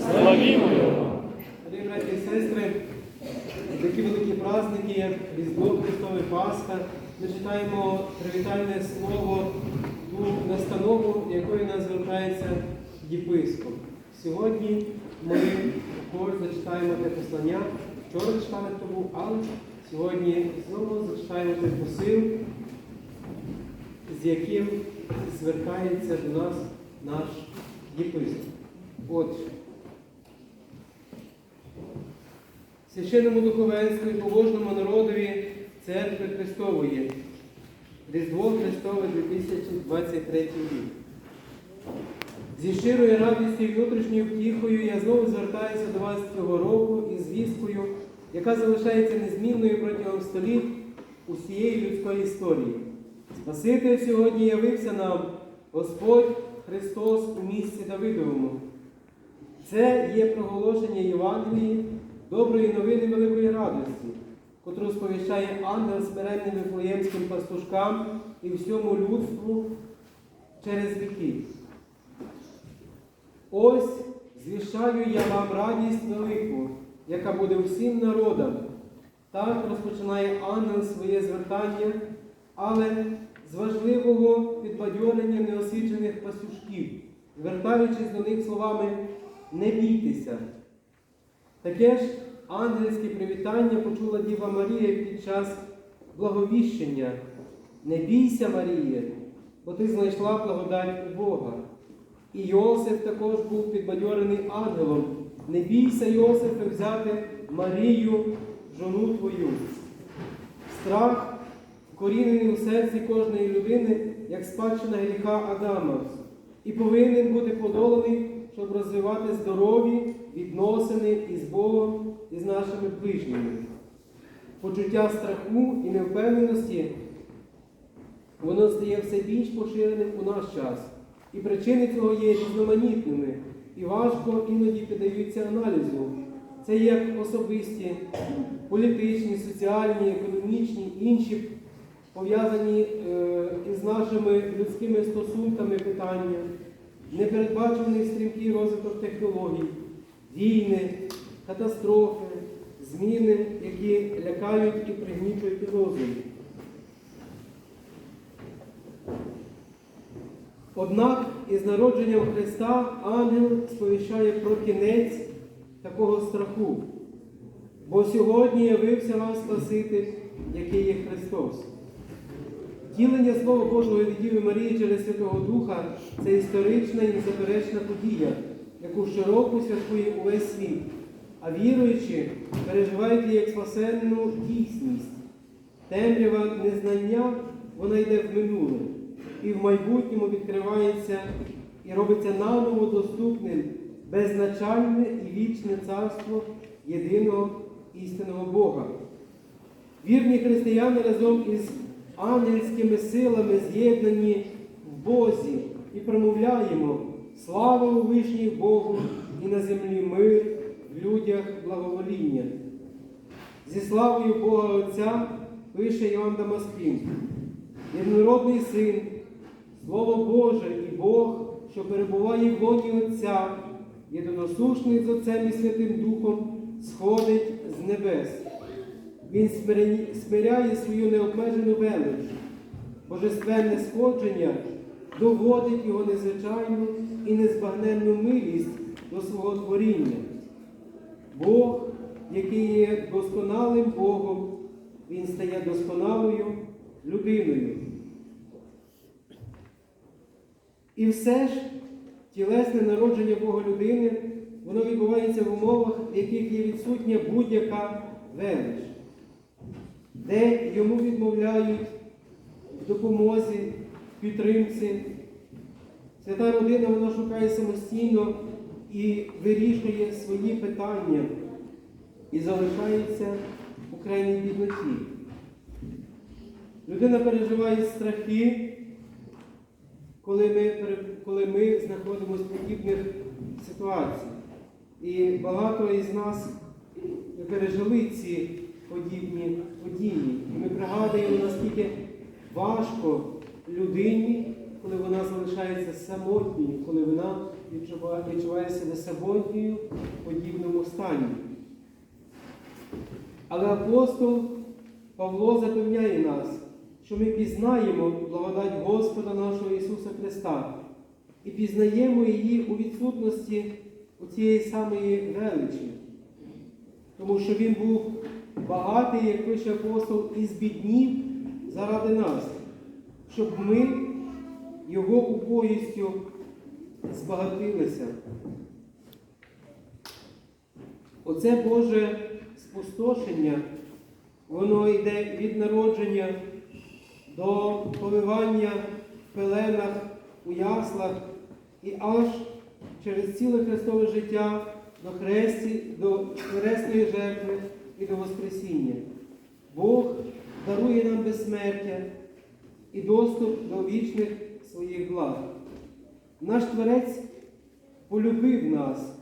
Славімо Його! Дорогі браті і сестри, такі великі праздники, як Різдво Христове Пасха, ми читаємо привітальне слово, ту настанову, якою нас звертається єпископ. Сьогодні ми також зачитаємо те послання. Вчора читали тому, але сьогодні знову зачитаємо той посил, з яким звертається до нас наш єпископ. Отже. Священному духовенству і побожному народові Церкви Христової. Різдво Христове 2023 рік. Зі щирою радістю і внутрішньою втіхою я знову звертаюся до вас цього року із звісткою, яка залишається незмінною протягом століть усієї людської історії. Спаситель сьогодні явився нам, Господь Христос у місці Давидовому. Це є проголошення Євангелії, доброї новини великої радості, котру сповіщає ангел смиренним вифлеємським пастушкам і всьому людству через віки. Ось звіщаю я вам радість велику, яка буде всім народам. Так розпочинає ангел своє звертання, але з важливого підбадьорення неосвічених пастушків, звертаючись до них словами не бійтеся. Таке ж ангельське привітання почула Діва Марія під час благовіщення. Не бійся, Марія, бо ти знайшла благодать у Бога. І Йосиф також був підбадьорений ангелом. Не бійся, Йосифе, взяти Марію, жону твою. Страх вкорінений у серці кожної людини, як спадщина гріха Адама, і повинен бути подоланий, щоб розвивати здорові відносини із Богом і з нашими ближніми. Почуття страху і невпевненості воно стає все більш поширеним у наш час. І причини цього є різноманітними і важко іноді піддаються аналізу. Це як особисті, політичні, соціальні, економічні, інші пов'язані е, із нашими людськими стосунками питання, непередбачений стрімкий розвиток технологій, війни, катастрофи, зміни, які лякають і пригнічують розум. Однак із народженням Христа ангел сповіщає про кінець такого страху. Бо сьогодні явився вам Спаситель, який є Христос. Втілення Слова Божого від Діви Марії через Святого Духа це історична і незаперечна подія, яку широко святкує увесь світ, а віруючі переживають її як спасенну дійсність. Темрява незнання, вона йде в минуле і в майбутньому відкривається і робиться наново доступним беззначальне і вічне царство єдиного істинного Бога. Вірні християни разом із ангельськими силами з'єднані в Бозі і промовляємо слава у вишній Богу і на землі мир, в людях благовоління. Зі славою Бога Отця пише Іоанн Дамаскін. Єдинородний син, Слово Боже і Бог, що перебуває в лоні Отця, єдиносушний з Отцем і Святим Духом, сходить з небес. Він смиряє- свою необмежену велич. Божественне сходження доводить його незвичайну і незбагненну милість до свого творіння. Бог, який є досконалим Богом, Він стає досконалою людиною. І все ж тілесне народження Бога людини, воно відбувається в умовах, в яких є відсутня будь-яка велич, де йому відмовляють в допомозі, в підтримці. Свята родина вона шукає самостійно і вирішує свої питання і залишається у крайній бідноті. Людина переживає страхи, коли ми, коли ми знаходимося в подібних ситуаціях. І багато із нас пережили ці подібні події. І ми пригадуємо, наскільки важко людині, коли вона залишається самотньою, коли вона відчуває, відчуває себе самотньою в подібному стані. Але апостол Павло запевняє нас, що ми пізнаємо благодать Господа нашого Ісуса Христа і пізнаємо її у відсутності у цієї самої величі, тому що Він був багатий, як пише апостол, і збіднів заради нас, щоб ми Його убогістю збагатилися. Оце Боже спустошення, воно йде від народження до поливання в пеленах, у яслах і аж через ціле Христове життя до хресті, до хресної жертви і до Воскресіння. Бог дарує нам безсмертя і доступ до вічних своїх благ. Наш Творець полюбив нас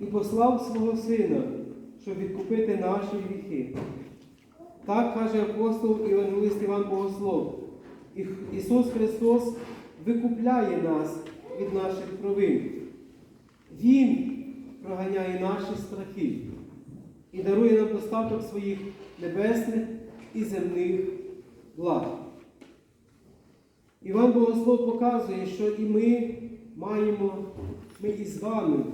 і послав свого Сина, щоб відкупити наші гріхи. Так каже апостол і Іван Богослов. Ісус Христос викупляє нас від наших провин. Він проганяє наші страхи і дарує нам достаток своїх небесних і земних благ. Іван Богослов показує, що і ми маємо, ми і з вами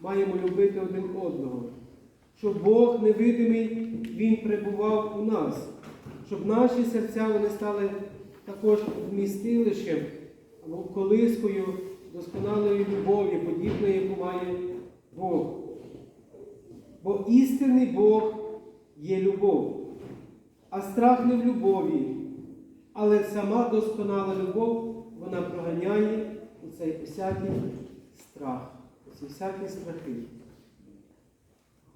маємо любити один одного, щоб Бог невидимий, Він перебував у нас, щоб наші серця вони стали також вмістилищем або колискою досконалої любові, подібної, яку має Бог. Бо істинний Бог є любов, а страх не в любові, але сама досконала любов, вона проганяє у цей усякий страх, ці всякі страхи.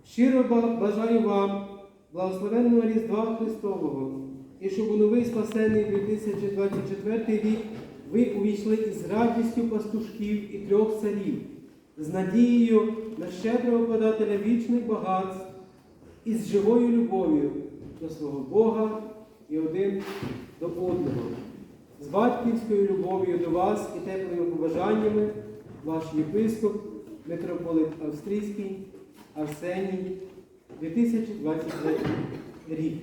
Щиро бажаю вам благословенного Різдва Христового і щоб у новий спасенний 2024 рік ви увійшли із радістю пастушків і трьох царів, з надією на щедрого подателя вічних багатств і з живою любов'ю до свого Бога і один до одного, з батьківською любов'ю до вас і теплими побажаннями ваш єпископ, митрополит Австрійський Арсеній 2023 рік.